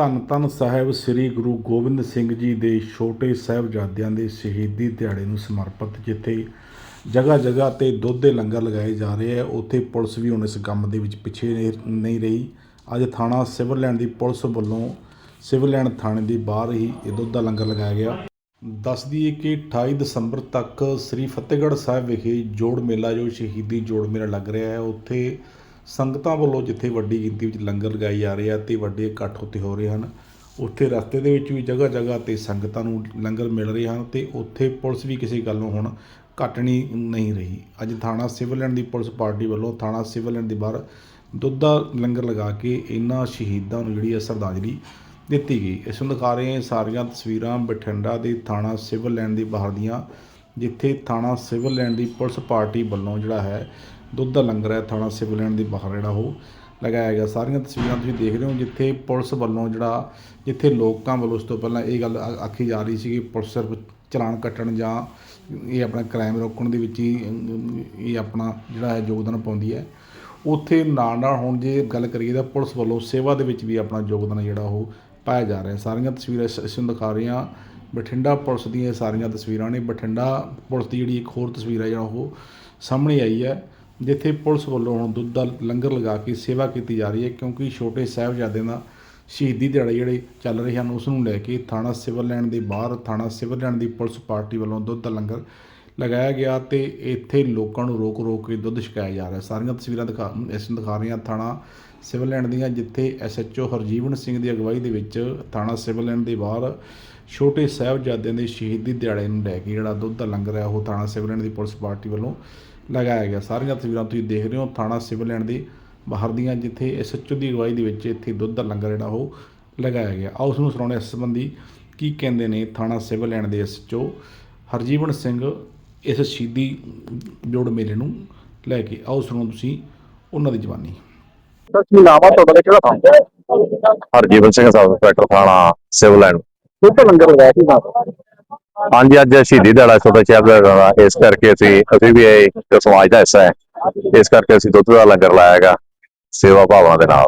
ਧੰਨ ਧੰਨ ਸਾਹਿਬ ਸ੍ਰੀ ਗੁਰੂ ਗੋਬਿੰਦ ਸਿੰਘ ਜੀ ਦੇ ਛੋਟੇ ਸਾਹਿਬਜ਼ਾਦਿਆਂ ਦੇ ਸ਼ਹੀਦੀ ਦਿਹਾੜੇ ਨੂੰ ਸਮਰਪਿਤ, ਜਿੱਥੇ ਜਗ੍ਹਾ ਜਗ੍ਹਾ ਤੇ ਦੁੱਧ ਦੇ ਲੰਗਰ ਲਗਾਏ ਜਾ ਰਹੇ ਆ, ਉੱਥੇ ਪੁਲਿਸ ਵੀ ਹੁਣ ਇਸ ਕੰਮ ਦੇ ਵਿੱਚ ਪਿੱਛੇ ਨਹੀਂ- ਨਹੀਂ ਰਹੀ। ਅੱਜ ਥਾਣਾ ਸਿਵਲ ਲਾਈਨ ਦੀ ਪੁਲਿਸ ਵੱਲੋਂ ਸਿਵਲ ਲਾਈਨ ਥਾਣੇ ਦੇ ਬਾਹਰ ਹੀ ਇਹ ਦੁੱਧ ਦਾ ਲੰਗਰ ਲਗਾਇਆ ਗਿਆ। ਦੱਸ ਦਈਏ ਕਿ 28 ਦਸੰਬਰ ਤੱਕ ਸ੍ਰੀ ਫਤਿਹਗੜ੍ਹ ਸਾਹਿਬ ਵਿਖੇ ਜੋੜ ਮੇਲਾ, ਜੋ ਸ਼ਹੀਦੀ ਜੋੜ ਮੇਲਾ ਲੱਗ ਰਿਹਾ ਹੈ, ਉੱਥੇ ਸੰਗਤਾਂ ਵੱਲੋਂ ਜਿੱਥੇ ਵੱਡੀ ਗਿਣਤੀ ਵਿੱਚ ਲੰਗਰ ਲਗਾਏ ਜਾ ਰਹੇ ਆ ਤੇ ਵੱਡੇ ਇਕੱਠ ਉੱਤੇ ਹੋ ਰਹੇ ਹਨ। ਉੱਥੇ ਰਸਤੇ ਦੇ ਵਿੱਚ ਵੀ ਜਗ੍ਹਾ ਜਗ੍ਹਾ ਤੇ ਸੰਗਤਾਂ ਨੂੰ ਲੰਗਰ ਮਿਲ ਰਹੇ ਹਨ ਤੇ ਉੱਥੇ ਪੁਲਿਸ ਵੀ ਕਿਸੇ ਗੱਲੋਂ ਹੁਣ ਘਟਣੀ ਨਹੀਂ ਰਹੀ। ਅੱਜ ਥਾਣਾ ਸਿਵਲ ਲੈਂਡ ਦੀ ਪੁਲਿਸ ਪਾਰਟੀ ਵੱਲੋਂ ਥਾਣਾ ਸਿਵਲ ਲੈਂਡ ਦੇ ਬਾਹਰ ਦੁੱਧ ਦਾ ਲੰਗਰ ਲਗਾ ਕੇ ਇਹਨਾਂ ਸ਼ਹੀਦਾਂ ਨੂੰ ਜਿਹੜੀ ਹੈ ਸ਼ਰਧਾਂਜਲੀ ਦਿੱਤੀ ਗਈ। ਇਸ ਨੂੰ ਦਿਖਾ ਰਹੇ ਹਾਂ ਸਾਰੀਆਂ ਤਸਵੀਰਾਂ ਬਠਿੰਡਾ ਦੇ ਥਾਣਾ ਸਿਵਲ ਲਾਈਨ ਦੇ ਬਾਹਰ ਦੀਆਂ, ਜਿੱਥੇ ਥਾਣਾ ਸਿਵਲ ਲੈਂਡ ਦੀ ਪੁਲਿਸ ਪਾਰਟੀ ਵੱਲੋਂ ਜਿਹੜਾ ਹੈ ਦੁੱਧ ਦਾ ਲੰਗਰ ਹੈ, ਥਾਣਾ ਸਿਵਲ ਲਾਈਨ ਦੇ ਬਾਹਰ ਜਿਹੜਾ ਉਹ ਲਗਾਇਆ ਗਿਆ। ਸਾਰੀਆਂ ਤਸਵੀਰਾਂ ਤੁਸੀਂ ਦੇਖ ਰਹੇ ਹੋ ਜਿੱਥੇ ਪੁਲਿਸ ਵੱਲੋਂ ਜਿਹੜਾ ਜਿੱਥੇ ਲੋਕਾਂ ਵੱਲੋਂ ਉਸ ਤੋਂ ਪਹਿਲਾਂ ਇਹ ਗੱਲ ਆ- ਆਖੀ ਜਾ ਰਹੀ ਸੀ ਕਿ ਪੁਲਿਸ ਸਿਰਫ ਚਲਾਨ ਕੱਟਣ ਜਾਂ ਇਹ ਆਪਣਾ ਕ੍ਰਾਈਮ ਰੋਕਣ ਦੇ ਵਿੱਚ ਹੀ ਇਹ ਆਪਣਾ ਜਿਹੜਾ ਹੈ ਯੋਗਦਾਨ ਪਾਉਂਦੀ ਹੈ। ਉੱਥੇ ਨਾਲ ਨਾਲ ਹੁਣ ਜੇ ਗੱਲ ਕਰੀਏ ਤਾਂ ਪੁਲਿਸ ਵੱਲੋਂ ਸੇਵਾ ਦੇ ਵਿੱਚ ਵੀ ਆਪਣਾ ਯੋਗਦਾਨ ਜਿਹੜਾ ਉਹ ਪਾਇਆ ਜਾ ਰਿਹਾ। ਸਾਰੀਆਂ ਤਸਵੀਰਾਂ ਅਸੀਂ ਦਿਖਾ ਰਹੇ ਹਾਂ ਬਠਿੰਡਾ ਪੁਲਿਸ ਦੀਆਂ ਸਾਰੀਆਂ ਤਸਵੀਰਾਂ ਨੇ। ਬਠਿੰਡਾ ਪੁਲਿਸ ਦੀ ਜਿਹੜੀ ਇੱਕ ਹੋਰ ਤਸਵੀਰ ਹੈ ਜਿਹੜਾ ਉਹ ਸਾਹਮਣੇ ਆਈ ਹੈ। ਜਿੱਥੇ ਪੁਲਿਸ ਵੱਲੋਂ ਹੁਣ ਦੁੱਧ ਦਾ ਲੰਗਰ ਲਗਾ ਕੇ ਸੇਵਾ ਕੀਤੀ ਜਾ ਰਹੀ ਹੈ, ਕਿਉਂਕਿ ਛੋਟੇ ਸਾਹਿਬਜ਼ਾਦਿਆਂ ਦਾ ਸ਼ਹੀਦੀ ਦਿਹਾੜੇ ਜਿਹੜੇ ਚੱਲ ਰਹੇ ਹਨ, ਉਸ ਨੂੰ ਲੈ ਕੇ ਥਾਣਾ ਸਿਵਲ ਲੈਣ ਦੇ ਬਾਹਰ, ਥਾਣਾ ਸਿਵਲ ਲਾਈਨ ਦੀ ਪੁਲਿਸ ਪਾਰਟੀ ਵੱਲੋਂ ਦੁੱਧ ਦਾ ਲੰਗਰ ਲਗਾਇਆ ਗਿਆ ਤੇ ਇੱਥੇ ਲੋਕਾਂ ਨੂੰ ਰੋਕ ਰੋਕ ਕੇ ਦੁੱਧ ਛਕਾਇਆ ਜਾ ਰਿਹਾ। ਸਾਰੀਆਂ ਤਸਵੀਰਾਂ ਦਿਖਾ ਇਸ ਨੂੰ ਦਿਖਾ ਰਹੀਆਂ ਥਾਣਾ ਸਿਵਲ ਲਾਈਨ ਦੀਆਂ, ਜਿੱਥੇ ਐਸਐਚਓ ਹਰਜੀਵਨ ਸਿੰਘ ਦੀ ਅਗਵਾਈ ਦੇ ਵਿੱਚ ਥਾਣਾ ਸਿਵਲ ਲੈਣ ਦੇ ਬਾਹਰ ਛੋਟੇ ਸਾਹਿਬਜ਼ਾਦਿਆਂ ਦੇ ਸ਼ਹੀਦੀ ਦਿਹਾੜੇ ਨੂੰ ਲੈ ਕੇ ਜਿਹੜਾ ਦੁੱਧ ਦਾ ਲੰਗਰ ਹੈ, ਉਹ ਥਾਣਾ ਸਿਵਲ ਲਾਈਨ ਦੀ ਪੁਲਿਸ ਪਾਰਟੀ ਵੱਲੋਂ ਲਗਾਇਆ ਗਿਆ। ਸਾਰੀਆਂ ਤਸਵੀਰਾਂ ਤੁਸੀਂ ਦੇਖ ਰਹੇ ਹੋ ਥਾਣਾ ਸਿਵਲ ਲਾਈਨ ਦੇ। ਬਾਹਰ ਦੀਆਂ ਜਿੱਥੇ ਐਸਐਚਓ ਦੀ ਅਗਵਾਈ ਦੇ ਵਿੱਚ ਇੱਥੇ ਦੁੱਧ ਦਾ ਲੰਗਰ ਜਿਹੜਾ ਉਹ ਲਗਾਇਆ ਗਿਆ। ਆਓ ਉਸ ਨੂੰ ਸੁਣਾਉਣੇ ਇਸ ਸੰਬੰਧੀ ਕੀ ਕਹਿੰਦੇ ਨੇ ਥਾਣਾ ਸਿਵਲ ਲਾਈਨ ਦੇ ਐਸਐਚਓ ਹਰਜੀਵਨ ਸਿੰਘ ਇਸ ਸ਼ਹੀਦੀ ਜੋੜ ਮੇਲੇ ਨੂੰ ਲੈ ਕੇ ਆਓ ਸੁਣੋ ਤੁਸੀਂ ਉਹਨਾਂ ਦੀ ਜ਼ਬਾਨੀ ਸਰ ਕੀ ਨਾਮ ਆ ਤੁਹਾਡਾ ਤੇ ਕਿਹੜਾ ਥਾਂ ਹਰਜੀਵਨ ਸਿੰਘ ਸਬ ਇੰਸਪੈਕਟਰ ਥਾਣਾ ਸਿਵਲ ਲਾਈਨ ਦੁੱਧ ਲੰਗਰ ਲਗਾਇਆ ਸੀ? ਨਾਲ ਹਾਂਜੀ, ਅੱਜ ਸ਼ਹੀਦੀ ਦਿਹਾੜਾ ਛੋਟੇ ਸ਼ਹਿਰ ਦਾ ਇਸ ਕਰਕੇ ਅਸੀਂ ਅਸੀਂ ਵੀ ਇਹ ਸਮਾਜ ਦਾ ਹਿੱਸਾ ਹੈ। ਇਸ ਕਰਕੇ ਅਸੀਂ ਦੁੱਧ ਦਾ ਲੰਗਰ ਲਾਇਆ ਹੈਗਾ। ਸੇਵਾ ਭਾਵਨਾ ਦੇ ਨਾਲ।